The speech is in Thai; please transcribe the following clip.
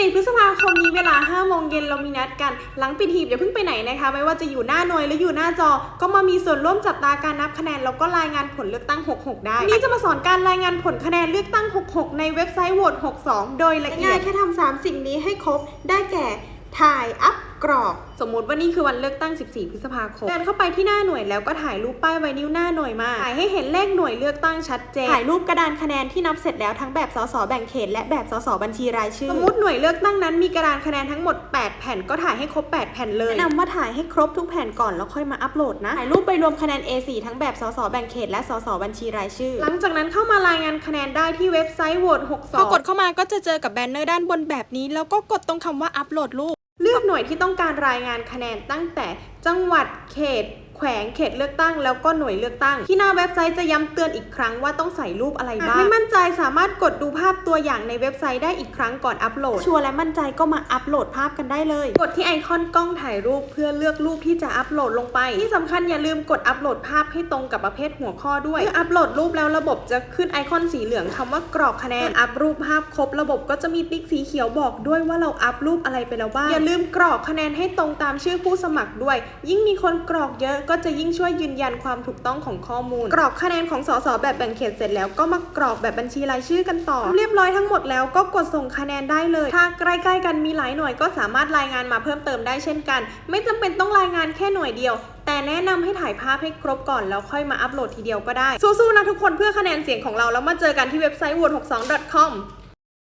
14 พฤษภาคมนี้เวลา 5 โมงเย็นเรามีนัดกัน หลังปิดหีบอย่าเพิ่งไปไหนนะคะ ไม่ว่าจะอยู่หน้าหน่วยหรืออยู่หน้าจอ ก็มามีส่วนร่วมจับตาการนับคะแนนแล้วก็รายงานผลเลือกตั้ง 66 ได้ นี่จะมาสอนการรายงานผลคะแนนเลือกตั้ง 66 ในเว็บไซต์โหวต62 โดยละเอียดแค่ทำสามสิ่งนี้ให้ครบ ได้แก่ ถ่าย อัพ กรอบสมมุติว่านี่คือวันเลือกตั้ง 14 พฤษภาคมเดินเข้าไปที่หน้าหน่วยแล้วก็ถ่ายรูปป้ายไวนิ้วหน้าหน่วยมา ถ่ายให้เห็นเลขหน่วยเลือกตั้งชัดเจน ถ่ายรูปกระดานคะแนนที่นับเสร็จแล้วทั้งแบบสสแบ่งเขตและแบบสสบัญชีรายชื่อ สมมติหน่วยเลือกตั้งนั้นมีกระดานคะแนนทั้งหมด 8 แผ่นก็ถ่ายให้ครบ 8 แผ่นเลยแนะนำว่าถ่ายให้ครบทุกแผ่นก่อนแล้วค่อยมาอัปโหลดนะ ถ่ายรูปไปรวมคะแนน A4 ทั้งแบบสสแบ่งเขตและสสบัญชีรายชื่อ หลังจากนั้นเข้ามารายงานคะแนนได้ที่เว็บไซต์โหวต62พอกดเข้ามาก็จะเจอกับแบนเนอร์ด้านบนแบบนี้ แล้วก็กดตรงคำว่าอัปโหลดรูปเลือกหน่วยที่ต้องการรายงานคะแนนตั้งแต่จังหวัดเขต แขวงเขตเลือกตั้ง แล้วก็หน่วยเลือกตั้ง ที่หน้าเว็บไซต์จะย้ำเตือนอีกครั้งว่าต้องใส่รูปอะไรบ้างหากไม่มั่นใจสามารถกดดูภาพตัวอย่างในเว็บไซต์ได้อีกครั้งก่อนอัปโหลด ชัวร์และมั่นใจก็มาอัปโหลดภาพกันได้เลย กดที่ไอคอนกล้องถ่ายรูปเพื่อเลือกรูปที่จะอัปโหลดลงไป ที่สำคัญอย่าลืมกดอัปโหลดภาพให้ตรงกับประเภทหัวข้อด้วยเมื่ออัปโหลดรูปแล้วระบบจะขึ้นไอคอนสีเหลืองคำว่ากรอกคะแนนอัปรูปภาพครบระบบก็จะมีติ๊กสีเขียวบอกด้วยว่าเราอัปรูปอะไรไปแล้วบ้างอย่าลืมกรอกคะแนนให้ตรงตามชื่อผู้สมัครด้วย ยิ่งมีคนกรอกเยอะก็จะยิ่งช่วยยืนยันความถูกต้องของข้อมูล กรอกคะแนนของสสแบบแบ่งเขตเสร็จแล้วก็มากรอกแบบบัญชีรายชื่อกันต่อ เรียบร้อยทั้งหมดแล้วก็กดส่งคะแนนได้เลย ถ้าใกล้ๆกันมีหลายหน่วยก็สามารถรายงานมาเพิ่มเติมได้เช่นกัน ไม่จำเป็นต้องรายงานแค่หน่วยเดียวแต่แนะนำให้ถ่ายภาพให้ครบก่อนแล้วค่อยมาอัปโหลดทีเดียวก็ได้ สู้ๆนะทุกคนเพื่อคะแนนเสียงของเราแล้วมาเจอกันที่เว็บไซต์ vote62.com